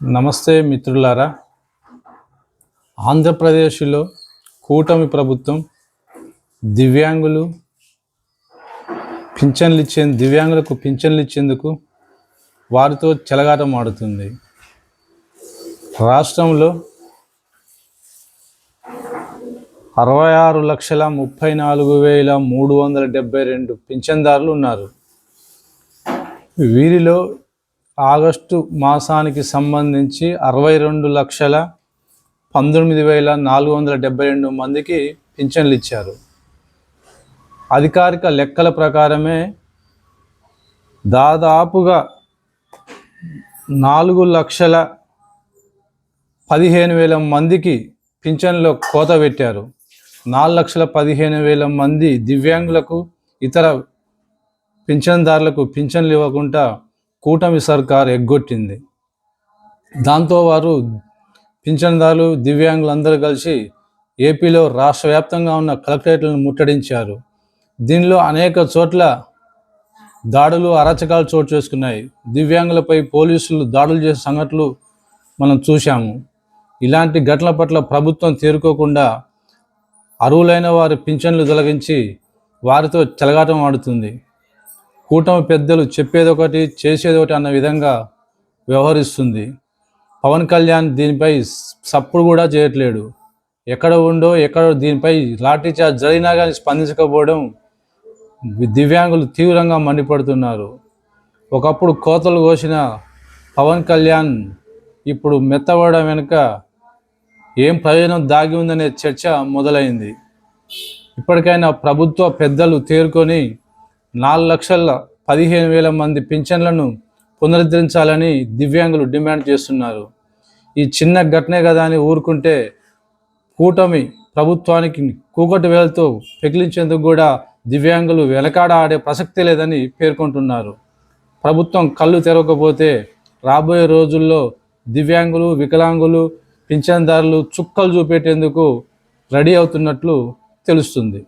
నమస్తే మిత్రులారా. ఆంధ్రప్రదేశ్లో కూటమి ప్రభుత్వం దివ్యాంగులు పింఛన్లు ఇచ్చే దివ్యాంగులకు పింఛన్లు ఇచ్చేందుకు వారితో చెలగాటం ఆడుతుంది. రాష్ట్రంలో అరవై ఆరు లక్షల ముప్పై నాలుగు వేల మూడు వందల డెబ్బై రెండు పింఛన్దారులు ఉన్నారు. వీరిలో ఆగస్టు మాసానికి సంబంధించి అరవై రెండు లక్షల పంతొమ్మిది వేల నాలుగు వందల డెబ్బై రెండు మందికి పింఛన్లు ఇచ్చారు. అధికారిక లెక్కల ప్రకారమే దాదాపుగా నాలుగు లక్షల పదిహేను వేల మందికి పింఛన్లో కోత పెట్టారు. నాలుగు లక్షల పదిహేను వేల మంది దివ్యాంగులకు ఇతర పింఛన్దారులకు పింఛన్లు ఇవ్వకుండా కూటమి సర్కార్ ఎగ్గొట్టింది. దాంతో వారు పింఛన్దారులు దివ్యాంగులందరూ కలిసి ఏపీలో రాష్ట్ర వ్యాప్తంగా ఉన్న కలెక్టరేట్లను ముట్టడించారు. దీనిలో అనేక చోట్ల దాడులు అరాచకాలు చోటు చేసుకున్నాయి. దివ్యాంగులపై పోలీసులు దాడులు చేసే సంఘటనలు మనం చూశాము. ఇలాంటి ఘటనల పట్ల ప్రభుత్వం తేరుకోకుండా అరువులైన వారి పింఛన్లు తొలగించి వారితో చెలగాటం ఆడుతుంది. కూటమి పెద్దలు చెప్పేదొకటి చేసేదొకటి అన్న విధంగా వ్యవహరిస్తుంది. పవన్ కళ్యాణ్ దీనిపై సప్పుడు కూడా చేయట్లేడు. ఎక్కడ ఉండో ఎక్కడ దీనిపై లాఠీ చార్జ్ జరిగినా కానీ స్పందించకపోవడం దివ్యాంగులు తీవ్రంగా మండిపడుతున్నారు. ఒకప్పుడు కోతలు కోసిన పవన్ కళ్యాణ్ ఇప్పుడు మెత్తబడడం వెనుక ఏం ప్రయోజనం దాగి ఉందనే చర్చ మొదలైంది. ఇప్పటికైనా ప్రభుత్వ పెద్దలు తేరుకొని నాలుగు లక్షల పదిహేను వేల మంది పింఛన్లను పునరుద్ధరించాలని దివ్యాంగులు డిమాండ్ చేస్తున్నారు. ఈ చిన్న ఘటనే కదా అని ఊరుకుంటే కూటమి ప్రభుత్వానికి కూకటి వేలతో పెకిలించేందుకు కూడా దివ్యాంగులు వెనకాడ ఆడే ప్రసక్తి లేదని పేర్కొంటున్నారు. ప్రభుత్వం కళ్ళు తెరవకపోతే రాబోయే రోజుల్లో దివ్యాంగులు వికలాంగులు పింఛన్దారులు చుక్కలు చూపెట్టేందుకు రెడీ అవుతున్నట్లు తెలుస్తుంది.